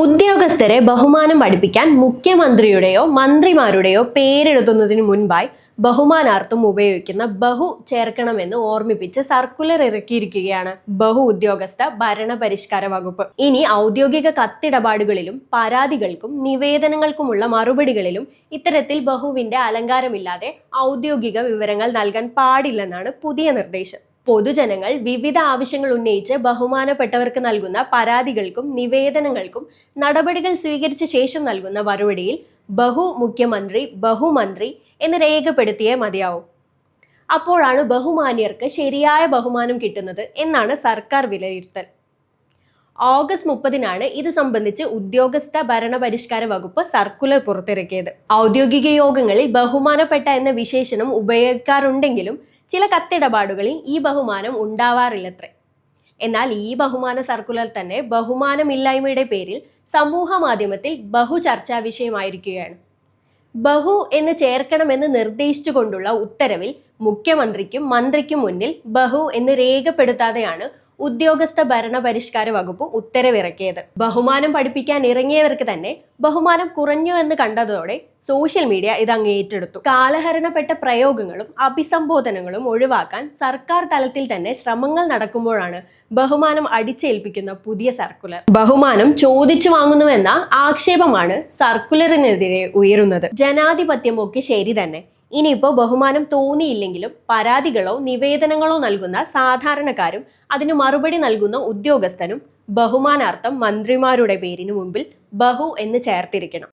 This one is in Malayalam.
ഉദ്യോഗസ്ഥരെ ബഹുമാനം പഠിപ്പിക്കാൻ മുഖ്യമന്ത്രിയുടെയോ മന്ത്രിമാരുടെയോ പേരെഴുതുന്നതിന് മുൻപായി ബഹുമാനാർത്ഥം ഉപയോഗിക്കുന്ന ബഹു ചേർക്കണമെന്ന് ഓർമ്മിപ്പിച്ച് സർക്കുലർ ഇറക്കിയിരിക്കുകയാണ് ബഹു ഉദ്യോഗസ്ഥ ഭരണപരിഷ്കാര വകുപ്പ്. ഇനി ഔദ്യോഗിക കത്തിടപാടുകളിലും പരാതികൾക്കും നിവേദനങ്ങൾക്കുമുള്ള മറുപടികളിലും ഇത്തരത്തിൽ ബഹുവിന്റെ അലങ്കാരമില്ലാതെ ഔദ്യോഗിക വിവരങ്ങൾ നൽകാൻ പാടില്ലെന്നാണ് പുതിയ നിർദ്ദേശം. പൊതുജനങ്ങൾ വിവിധ ആവശ്യങ്ങൾ ഉന്നയിച്ച് ബഹുമാനപ്പെട്ടവർക്ക് നൽകുന്ന പരാതികൾക്കും നിവേദനങ്ങൾക്കും നടപടികൾ സ്വീകരിച്ച ശേഷം നൽകുന്ന മറുപടിയിൽ ബഹു മുഖ്യമന്ത്രി ബഹുമന്ത്രി എന്ന് രേഖപ്പെടുത്തിയേ മതിയാവും. അപ്പോഴാണ് ബഹുമാന്യർക്ക് ശരിയായ ബഹുമാനം കിട്ടുന്നത് എന്നാണ് സർക്കാർ വിലയിരുത്തൽ. ഓഗസ്റ്റ് മുപ്പതിനാണ് ഇത് സംബന്ധിച്ച് ഉദ്യോഗസ്ഥ ഭരണപരിഷ്കാര വകുപ്പ് സർക്കുലർ പുറത്തിറക്കിയത്. ഔദ്യോഗിക യോഗങ്ങളിൽ ബഹുമാനപ്പെട്ട എന്ന വിശേഷണം ഉപയോഗിക്കാറുണ്ടെങ്കിലും ചില കത്തിടപാടുകളിൽ ഈ ബഹുമാനം ഉണ്ടാവാറില്ലത്രേ. എന്നാൽ ഈ ബഹുമാന സർക്കുലർ തന്നെ ബഹുമാനമില്ലായ്മയുടെ പേരിൽ സമൂഹ മാധ്യമത്തിൽ ബഹു ചർച്ചാ വിഷയമായിരിക്കുകയാണ്. ബഹു എന്ന് ചേർക്കണമെന്ന് നിർദ്ദേശിച്ചുകൊണ്ടുള്ള ഉത്തരവിൽ മുഖ്യമന്ത്രിക്കും മന്ത്രിക്കും മുന്നിൽ ബഹു എന്ന് രേഖപ്പെടുത്താതെയാണ് ഉദ്യോഗസ്ഥ ഭരണപരിഷ്കാര വകുപ്പ് ഉത്തരവിറക്കിയത്. ബഹുമാനം പഠിപ്പിക്കാൻ ഇറങ്ങിയവർക്ക് തന്നെ ബഹുമാനം കുറഞ്ഞു എന്ന് കണ്ടതോടെ സോഷ്യൽ മീഡിയ ഇത് അങ്ങ് ഏറ്റെടുത്തു. കാലഹരണപ്പെട്ട പ്രയോഗങ്ങളും അഭിസംബോധനകളും ഒഴിവാക്കാൻ സർക്കാർ തലത്തിൽ തന്നെ ശ്രമങ്ങൾ നടക്കുമ്പോഴാണ് ബഹുമാനം അടിച്ചേൽപ്പിക്കുന്ന പുതിയ സർക്കുലർ. ബഹുമാനം ചോദിച്ചു വാങ്ങുന്നുവെന്ന ആക്ഷേപമാണ് സർക്കുലറിനെതിരെ ഉയരുന്നത്. ജനാധിപത്യമൊക്കെ ശരി തന്നെ ഇനിയിപ്പോൾ ബഹുമാനം തോന്നിയില്ലെങ്കിലും പരാതികളോ നിവേദനങ്ങളോ നൽകുന്ന സാധാരണക്കാരും അതിന് മറുപടി നൽകുന്ന ഉദ്യോഗസ്ഥനും ബഹുമാനാർത്ഥം മന്ത്രിമാരുടെ പേരിന് മുമ്പിൽ ബഹു എന്ന് ചേർത്തിരിക്കണം.